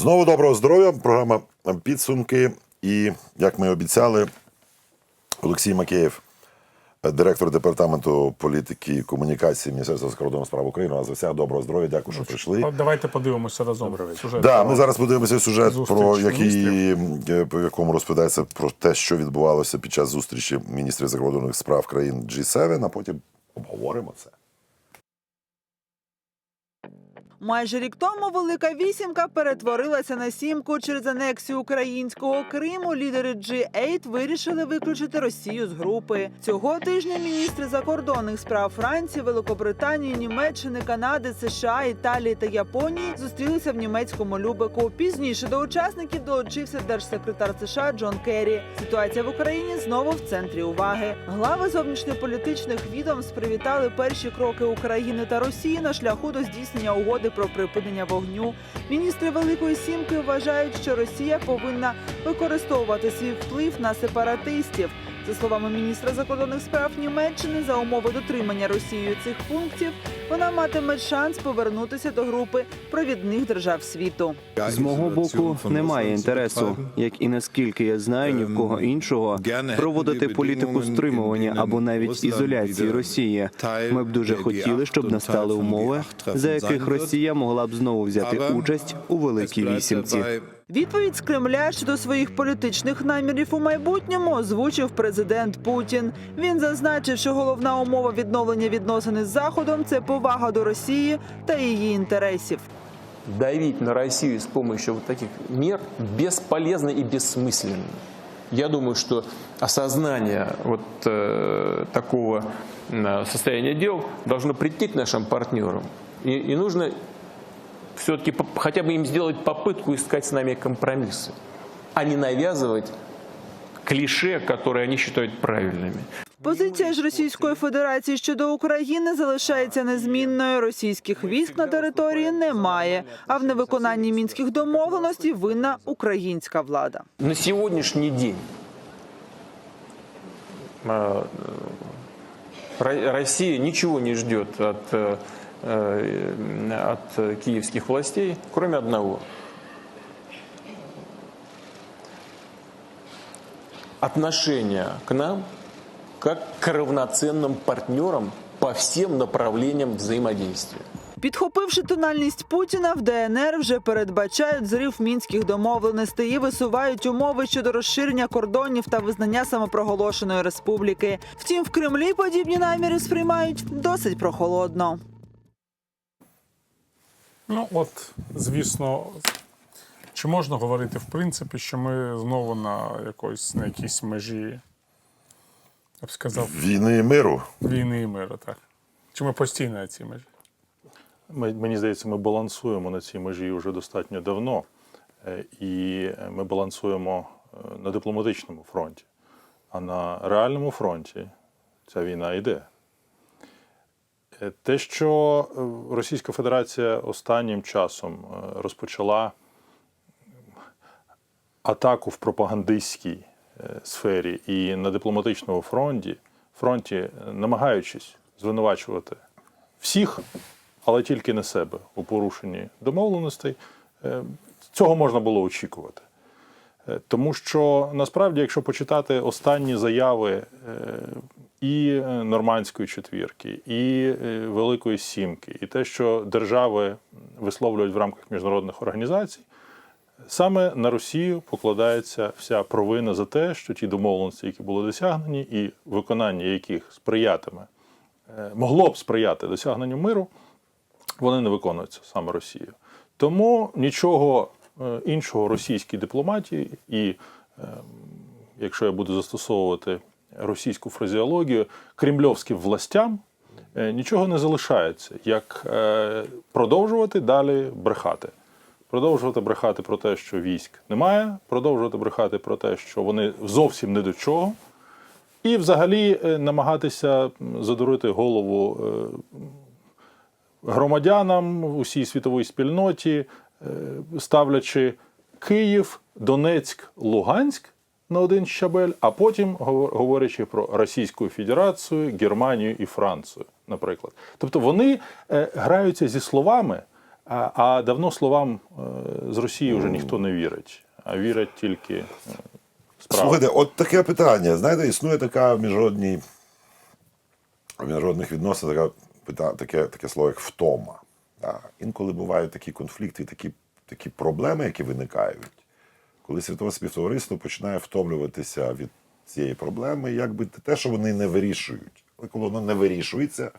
Знову доброго здоров'я. Програма підсумки. І як ми обіцяли, Олексій Макеєв, директор департаменту політики і комунікації Міністерства закордонних справ України. У нас доброго здоров'я. Дякую, що прийшли. От давайте подивимося разом. Сюжет. Да, ми зараз подивимося сюжет, Зустріч про який, е, по якому розповідається про те, що відбувалося під час зустрічі міністрів закордонних справ країн G7, а потім обговоримо це. Майже рік тому велика вісімка перетворилася на сімку через анексію українського Криму. Лідери G8 вирішили виключити Росію з групи. Цього тижня міністри закордонних справ Франції, Великобританії, Німеччини, Канади, США, Італії та Японії зустрілися в німецькому Любеку. Пізніше до учасників долучився держсекретар США Джон Керрі. Ситуація в Україні знову в центрі уваги. Глави зовнішньополітичних відомств привітали перші кроки України та Росії на шляху до здійснення угоди про припинення вогню. Міністри Великої Сімки вважають, що Росія повинна використовувати свій вплив на сепаратистів. За словами міністра закордонних справ Німеччини, за умови дотримання Росією цих пунктів, вона матиме шанс повернутися до групи провідних держав світу. З мого боку немає інтересу, як і наскільки я знаю, ні в кого іншого проводити політику стримування або навіть ізоляції Росії. Ми б дуже хотіли, щоб настали умови, за яких Росія могла б знову взяти участь у великій вісімці. Відповідь з Кремля щодо своїх політичних намірів у майбутньому озвучив президент Путін. Він зазначив, що головна умова відновлення відносин із Заходом це повага до Росії та її інтересів. давить на Россию с помощью вот таких мер бесполезно и бессмысленно. Я думаю, что осознание вот э, такого э, состояния дел должно прийти к нашим партнерам. И, и нужно все-таки хотя бы им сделать попытку искать с нами компромиссы, а не навязывать клише, которые они считают правильными. Позиція ж Російської Федерації щодо України залишається незмінною. Російських військ на території немає. А в невиконанні мінських домовленостей винна українська влада. На сегодняшний день э, Ро- Россия ничего не ждет от, э, э, от киевских властей, кроме одного. Отношение к нам как к равноценным партнерам по всем направлениям взаимодействия. Підхопивши тональність Путіна, в ДНР вже передбачають зрив мінських домовленостей і висувають умови щодо розширення кордонів та визнання самопроголошеної республіки. Втім, в Кремлі подібні наміри сприймають досить прохолодно. Ну от, звісно, чи можна говорити в принципі, що ми знову на якоїсь на якійсь межі, я б сказав, Війни і миру. війни і миру, так? Чи ми постійно на цій межі? Ми, мені здається, ми балансуємо на цій межі вже достатньо давно, Е, і ми балансуємо е, на дипломатичному фронті. А на реальному фронті ця війна йде. Е, Те, що е, Російська Федерація останнім часом е, розпочала атаку в пропагандистській е, сфері і на дипломатичному фронті, фронті, е, намагаючись звинувачувати всіх, але тільки не себе у порушенні домовленостей, е, цього можна було очікувати. Е, Тому що насправді, якщо почитати останні заяви е, і е, Нормандської четвірки, і е, Великої Сімки, і те, що держави висловлюють в рамках міжнародних організацій, саме на Росію покладається вся провина за те, що ті домовленості, які були досягнені, і виконання яких сприятиме, е, могло б сприяти досягненню миру, вони не виконуються саме Росією. Тому нічого іншого російській дипломатії, і е, якщо я буду застосовувати російську фразеологію, кремльовським властям е, нічого не залишається, як е, продовжувати далі брехати. Продовжувати брехати про те, що військ немає, продовжувати брехати про те, що вони зовсім не до чого, і взагалі е, намагатися задурити голову громадянам, усій світовій спільноті, ставлячи Київ, Донецьк, Луганськ на один щабель, а потім говорячи про Російську Федерацію, Германію і Францію, наприклад. Тобто вони е, граються зі словами, а, давно словам е, з Росії вже ніхто не вірить, а вірять тільки е, справи. Слухайте, от таке питання. Знаєте, існує така в міжнародній в міжнародних відносинах така, пита- таке, таке слово, як втома. Да. Інколи бувають такі конфлікти, такі, такі проблеми, які виникають, коли світове співтовариство починає втомлюватися від цієї проблеми, якби те, що вони не вирішують. Але коли воно не вирішується,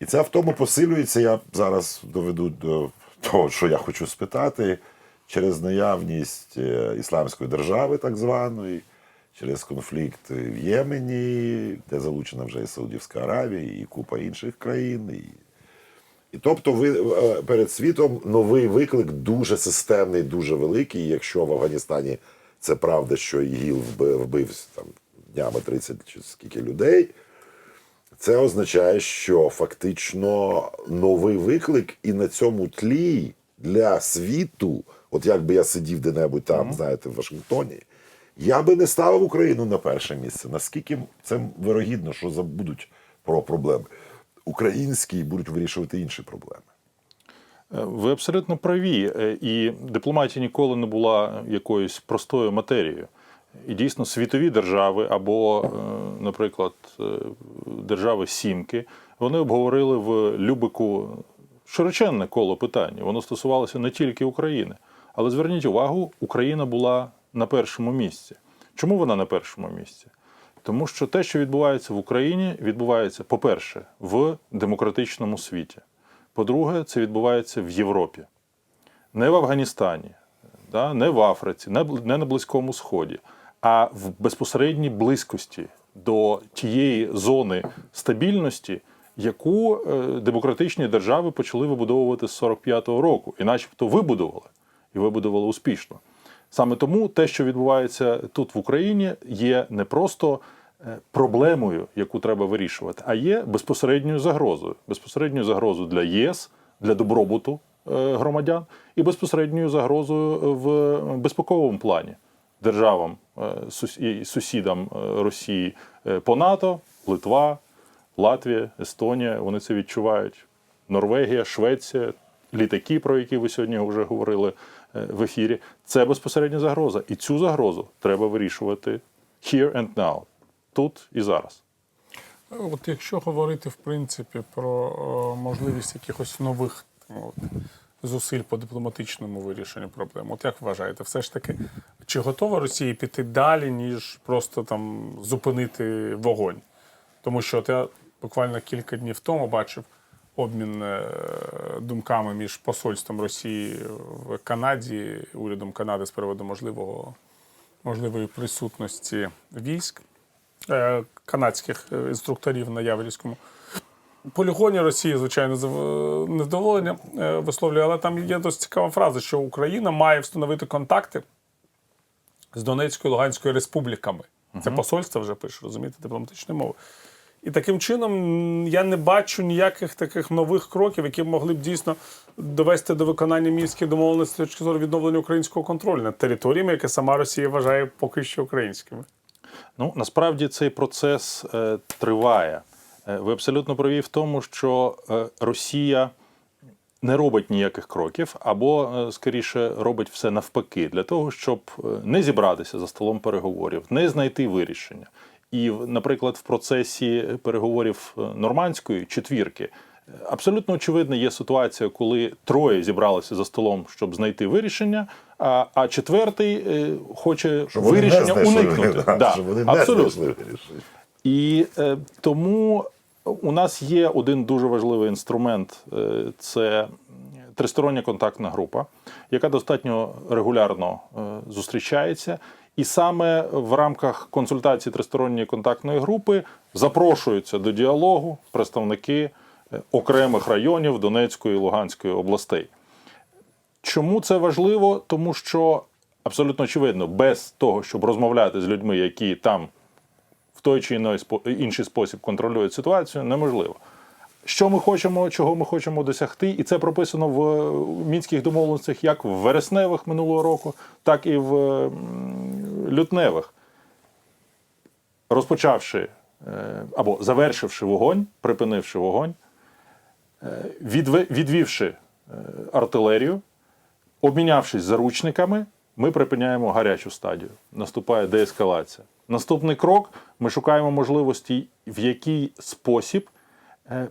і ця втома посилюється, я зараз доведу до того, що я хочу спитати, через наявність е, ісламської держави, так званої, через конфлікт в Ємені, де залучена вже і Саудівська Аравія, і купа інших країн. І, і тобто ви, е, перед світом новий виклик дуже системний, дуже великий. Якщо в Афганістані це правда, що ІГІЛ вбив, там, днями 30 чи скільки людей. Це означає, що фактично новий виклик, і на цьому тлі для світу, от якби я сидів де-небудь там, знаєте, в Вашингтоні, я би не ставив Україну на перше місце. Наскільки це вирогідно, що забудуть про проблеми? Українські будуть вирішувати інші проблеми. Е, Ви абсолютно праві. Е, І дипломатія ніколи не була якоюсь простою матерією. І дійсно світові держави або, е, наприклад, держави Сімки, вони обговорили в Любику широченне коло питань. Воно стосувалося не тільки України. Але зверніть увагу, Україна була на першому місці. Чому вона на першому місці? Тому що те, що відбувається в Україні, відбувається, по-перше, в демократичному світі. По-друге, це відбувається в Європі, не в Афганістані, да, не в Африці, не на Близькому Сході, а в безпосередній близькості до тієї зони стабільності, яку е, демократичні держави почали вибудовувати з 45-го року, і начебто вибудували, і вибудували успішно. Саме тому те, що відбувається тут в Україні, є не просто е, проблемою, яку треба вирішувати, а є безпосередньою загрозою. Безпосередньою загрозою для ЄС, для добробуту е, громадян, і безпосередньою загрозою в безпековому плані державам е, і сусідам е, Росії е, по НАТО, Литва, Латвія, Естонія. Вони це відчувають. Норвегія, Швеція, літаки, про які ви сьогодні вже говорили е, в ефірі. Це безпосередня загроза. І цю загрозу треба вирішувати here and now, тут і зараз. От якщо говорити в принципі про можливість якихось нових от, зусиль по дипломатичному вирішенню проблем, от як вважаєте, все ж таки, чи готова Росія піти далі, ніж просто там зупинити вогонь? Тому що от я буквально кілька днів тому бачив обмін е, думками між посольством Росії в Канаді, урядом Канади з приводу можливого можливої присутності військ е, канадських е, інструкторів на Яворівському полігоні Росії, звичайно, незадоволення е, висловлює, але там є досить цікава фраза, що Україна має встановити контакти з Донецькою і Луганською республіками. Це посольство вже пише, розумієте, дипломатичною мовою. І таким чином я не бачу ніяких таких нових кроків, які могли б дійсно довести до виконання мінських домовленостей з точки зору відновлення українського контролю над територіями, які сама Росія вважає поки що українськими. Ну, насправді цей процес е, триває. Е, ви абсолютно праві в тому, що е, Росія не робить ніяких кроків, або е, скоріше робить все навпаки, для того, щоб не зібратися за столом переговорів, не знайти вирішення. І, наприклад, в процесі переговорів е, нормандської четвірки е, абсолютно очевидно є ситуація, коли троє зібралися за столом, щоб знайти вирішення, а, а четвертий е, хоче Щоб вони не вирішення уникнути. да, Да, щоб вони абсолютно. вирішення. І е, тому у нас є один дуже важливий інструмент е, це тристороння контактна група, яка достатньо регулярно е, зустрічається. І саме в рамках консультації тристоронньої контактної групи запрошуються до діалогу представники е, окремих районів Донецької і Луганської областей. Чому це важливо? Тому що абсолютно очевидно, без того, щоб розмовляти з людьми, які там в той чи інший спосіб контролюють ситуацію, неможливо. Що ми хочемо, чого ми хочемо досягти, і це прописано в е, мінських домовленостях як в вересневих минулого року, так і в лютневих. Розпочавши е, або завершивши вогонь, припинивши вогонь, е, відвівши е, артилерію, Обмінявшись заручниками, ми припиняємо гарячу стадію. Наступає деескалація. Наступний крок: ми шукаємо можливості, в який спосіб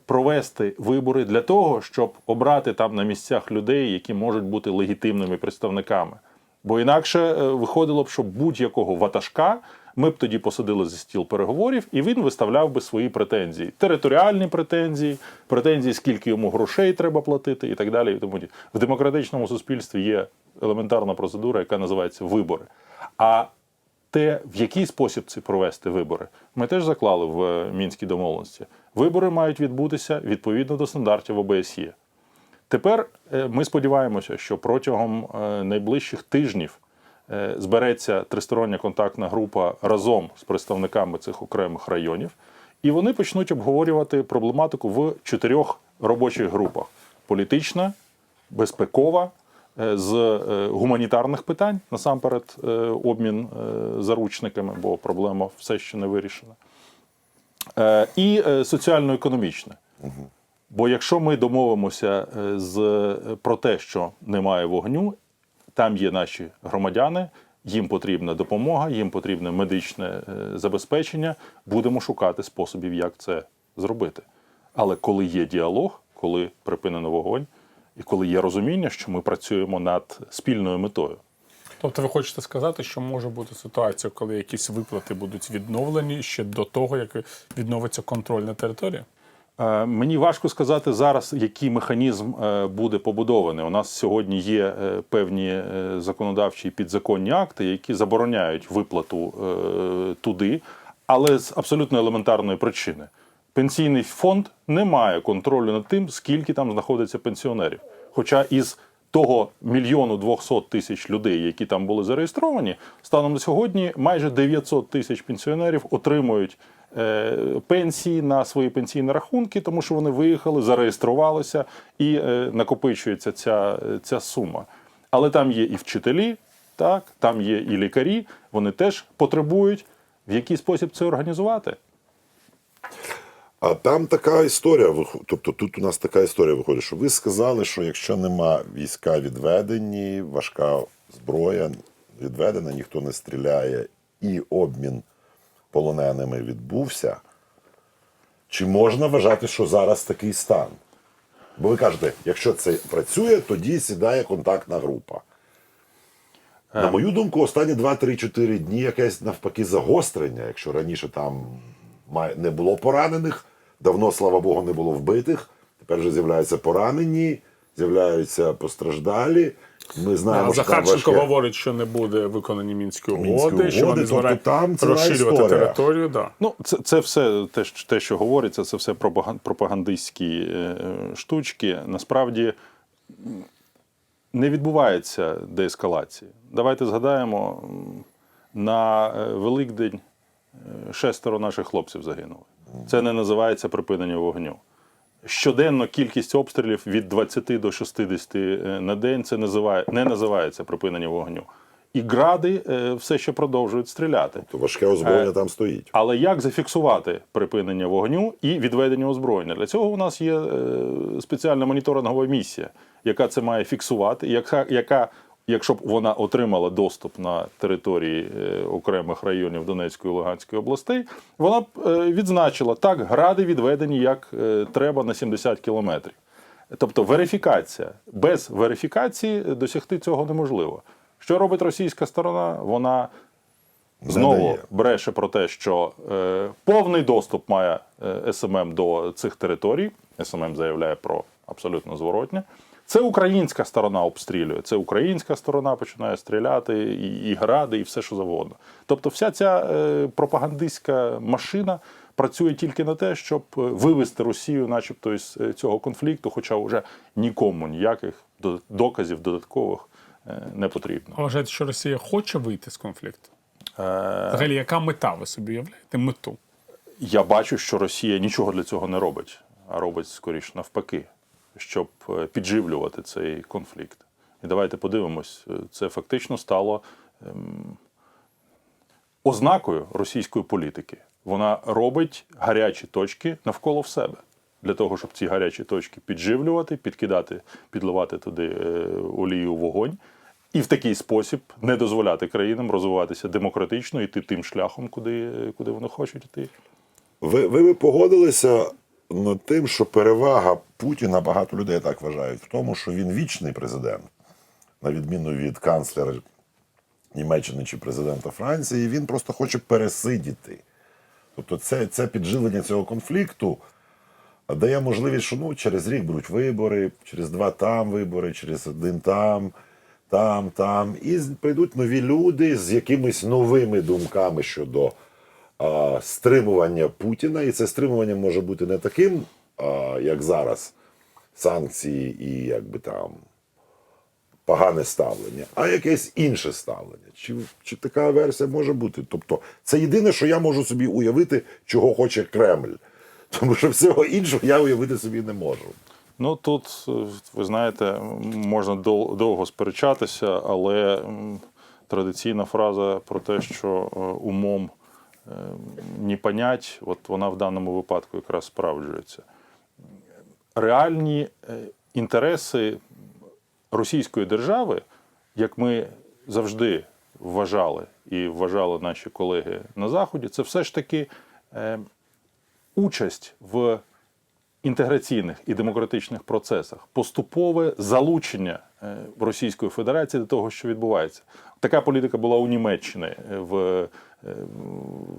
провести вибори для того, щоб обрати там на місцях людей, які можуть бути легітимними представниками. Бо інакше е, виходило б, що будь-якого ватажка ми б тоді посадили за стіл переговорів, і він виставляв би свої претензії: територіальні претензії, претензії, скільки йому грошей треба платити, і так далі. І тому в демократичному суспільстві є елементарна процедура, яка називається вибори. А те, в який спосіб ці провести вибори, ми теж заклали в е, мінській домовленості. Вибори мають відбутися відповідно до стандартів ОБСЄ. Тепер е, ми сподіваємося, що протягом е, найближчих тижнів е, збереться тристороння контактна група разом з представниками цих окремих районів, і вони почнуть обговорювати проблематику в чотирьох робочих групах: політична, безпекова, з гуманітарних питань, насамперед, обмін заручниками, бо проблема все ще не вирішена, і соціально-економічне. Бо якщо ми домовимося е, з, про те, що немає вогню, там є наші громадяни, їм потрібна допомога, їм потрібне медичне е, забезпечення, будемо шукати способів, як це зробити. Але коли є діалог, коли припинено вогонь, і коли є розуміння, що ми працюємо над спільною метою. Тобто ви хочете сказати, що може бути ситуація, коли якісь виплати будуть відновлені ще до того, як відновиться контроль на території? Е, Мені важко сказати зараз, який механізм е, буде побудований. У нас сьогодні є е, певні законодавчі і підзаконні акти, які забороняють виплату туди, але з абсолютно елементарної причини. Пенсійний фонд не має контролю над тим, скільки там знаходиться пенсіонерів. Хоча із того мільйону двохсот тисяч людей, які там були зареєстровані, станом на сьогодні майже 900 тисяч пенсіонерів отримують пенсії на свої пенсійні рахунки, тому що вони виїхали, зареєструвалися і е, накопичується ця, ця сума. Але там є і вчителі, так, там є і лікарі, вони теж потребують, в який спосіб це організувати. А там така історія, тобто тут у нас така історія виходить, що ви сказали, що якщо нема війська відведені, важка зброя відведена, ніхто не стріляє, і обмін полоненими відбувся, чи можна вважати, що зараз такий стан? Бо ви кажете, якщо це працює, тоді сідає контактна група. На мою думку, останні 2-3-4 дні якесь навпаки загострення, якщо раніше там не було поранених, давно, слава Богу, не було вбитих. Тепер вже з'являються поранені, з'являються постраждалі. Ми знаємо, А що Захарченко важке... говорить, що не буде виконані мінські угоди, Мінські що вони тобто збирають там розширювати історія. територію. Да. Ну, це, це все те, що- те, що говориться, це все пропаган- пропагандистські е, штучки. Насправді не відбувається деескалації. Давайте згадаємо, на е, Великдень е, шестеро наших хлопців загинули. Це не називається припинення вогню. Щоденно кількість обстрілів від 20 до 60 е, на день це називає, не називається припинення вогню. І гради е, все ще продовжують стріляти. То важке озброєння там стоїть. Але як зафіксувати припинення вогню і відведення озброєння? Для цього у нас є е, спеціальна моніторингова місія, яка це має фіксувати, яка, яка якщо б вона отримала доступ на території е, окремих районів Донецької і Луганської областей, вона б е, відзначила так, гради відведені як е, треба на 70 кілометрів. Тобто верифікація. Без верифікації досягти цього неможливо. Що робить російська сторона? Вона знову бреше про те, що е, повний доступ має СММ до цих територій. СММ заявляє про абсолютно зворотне. Це українська сторона обстрілює. Це українська сторона починає стріляти, і, і гради, і все що завгодно. Тобто, вся ця е, пропагандистська машина працює тільки на те, щоб е, вивести Росію, начебто, із е, цього конфлікту, хоча вже нікому ніяких до- доказів додаткових е, не потрібно. А вважаєте, що Росія хоче вийти з конфлікту? Е, Взагалі, яка мета? Ви собі уявляєте? Мету? Я бачу, що Росія нічого для цього не робить, а робить скоріше навпаки, щоб е, підживлювати цей конфлікт. І давайте подивимось, е, це фактично стало ем, ознакою російської політики. Вона робить гарячі точки навколо в себе для того, щоб ці гарячі точки підживлювати, підкидати, підливати туди е, олію вогонь. І в такий спосіб не дозволяти країнам розвиватися демократично, йти тим шляхом, куди, куди вони хочуть йти. Ви, ви би погодилися над тим, що перевага Путіна, багато людей так вважають, в тому, що він вічний президент, на відміну від канцлера Німеччини чи президента Франції, він просто хоче пересидіти. Тобто це, це підживлення цього конфлікту дає можливість, що ну, через рік беруть вибори, через два там вибори, через один там, там, там. І прийдуть нові люди з якимись новими думками щодо а, стримування Путіна. І це стримування може бути не таким, а, як зараз, санкції і якби там погане ставлення, а якесь інше ставлення. Чи, чи така версія може бути? Тобто, це єдине, що я можу собі уявити, чого хоче Кремль. Тому що всього іншого я уявити собі не можу. Ну тут, е, ви знаєте, можна дол- довго сперечатися, але традиційна фраза про те, що е, умом не понять, от вона в даному випадку якраз справджується. Реальні е, інтереси Російської держави, як ми завжди вважали і вважали наші колеги на Заході, це все ж таки е, участь в інтеграційних і демократичних процесах, поступове залучення е, Російської Федерації до того, що відбувається. Така політика була у Німеччині е, в, е,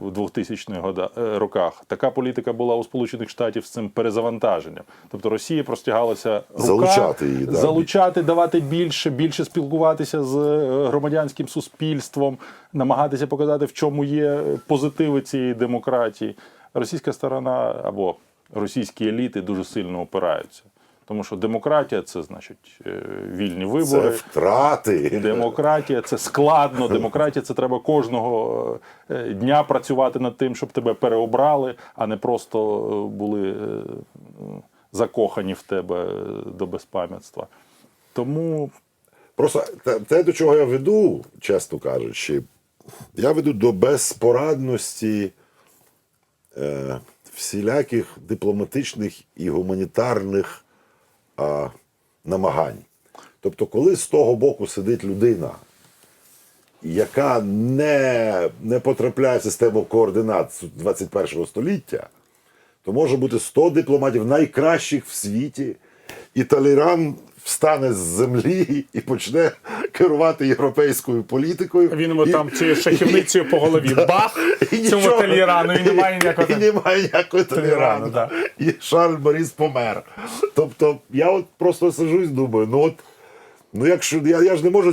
2000-х года- е, роках. Така політика була у Сполучених Штатів з цим перезавантаженням. Тобто Росія простягалася рука, Залучати її, да. залучати, давати більше, більше спілкуватися з е, громадянським суспільством, намагатися показати, в чому є позитиви цієї демократії. Російська сторона або російські еліти дуже сильно опираються. Тому що демократія це значить е, вільні Це втрати. Демократія це складно. Демократія це треба кожного е, дня працювати над тим, щоб тебе переобрали, а не просто е, були закохані в тебе до безпам'ятства. Тому Просто те, те, до чого я веду, чесно кажучи, я веду до безпорадності е, всіляких дипломатичних і гуманітарних а, намагань. Тобто, коли з того боку сидить людина, яка не, не потрапляє в систему координат 21 століття, то може бути 100 дипломатів найкращих в світі, і Таліран встане з землі і почне керувати європейською політикою. Він йому І- там цією шахівницею по голові бах і цьому нічого. Талірану і немає ніякого. І немає ніякого Талірану. да. І Шарль Борис помер. Тобто, я от просто сижу і думаю, ну от. Ну, якщо я, я ж не можу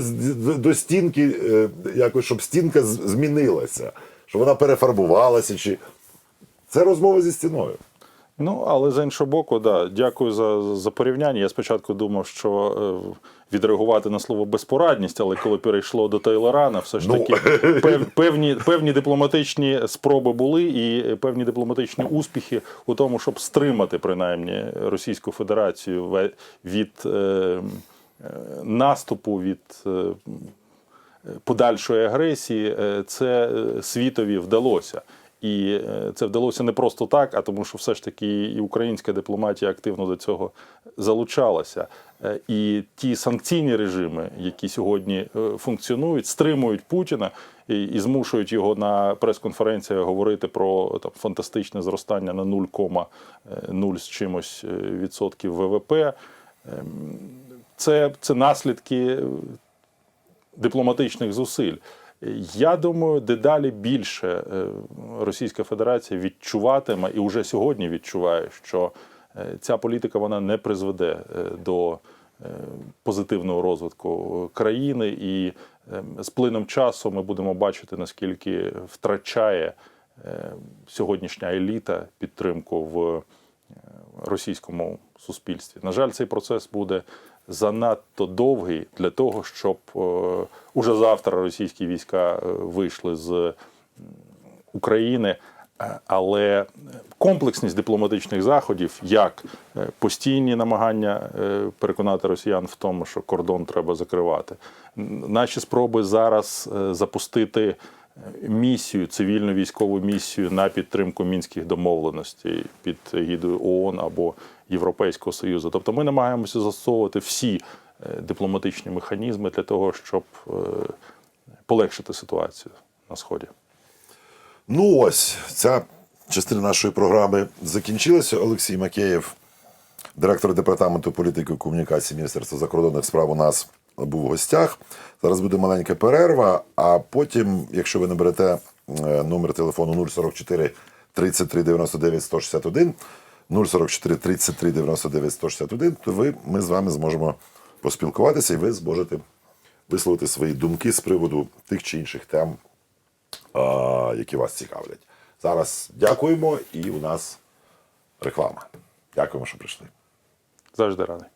до стінки, е, якось, щоб стінка змінилася, щоб вона перефарбувалася. Чи... Це розмова зі стіною. Ну, але з іншого боку, да, дякую за, за порівняння. Я спочатку думав, що е, відреагувати на слово безпорадність, але коли перейшло до Тейлорана, все ж Ну. таки пев, певні, певні дипломатичні спроби були і певні дипломатичні успіхи у тому, щоб стримати принаймні Російську Федерацію від е, е, наступу, від. е, подальшої агресії, е, це е, світові вдалося. І е, це вдалося не просто так, а тому, що все ж таки і українська дипломатія активно до цього залучалася. Е, І ті санкційні режими, які сьогодні е, функціонують, стримують Путіна і, змушують його на прес-конференціях говорити про там фантастичне зростання на 0,0 з чимось відсотків ВВП. Ем, Це, це наслідки дипломатичних зусиль. Я думаю, дедалі більше е, Російська Федерація відчуватиме і вже сьогодні відчуває, що е, ця політика вона не призведе е, до позитивного розвитку країни, і з плином часу ми будемо бачити, наскільки втрачає сьогоднішня еліта підтримку в російському суспільстві. На жаль, цей процес буде занадто довгий для того, щоб е, уже завтра російські війська е, вийшли з України. Е, Але комплексність дипломатичних заходів, як постійні намагання переконати росіян в тому, що кордон треба закривати, наші спроби зараз запустити місію, цивільну військову місію на підтримку мінських домовленостей під егідою ООН або Європейського Союзу. Тобто ми намагаємося застосовувати всі е, дипломатичні механізми для того, щоб е, полегшити ситуацію на сході. Ну ось ця частина нашої програми закінчилася. Олексій Макеєв, директор департаменту політики і комунікації Міністерства закордонних справ, у нас був в гостях. Зараз буде маленька перерва, а потім, якщо ви наберете е, номер телефону 044 33 99 161, 044 33 99 161, то ви, ми з вами зможемо поспілкуватися і ви зможете висловити свої думки з приводу тих чи інших тем, які вас цікавлять. Зараз дякуємо, і у нас реклама. Дякуємо, що прийшли. Завжди радий.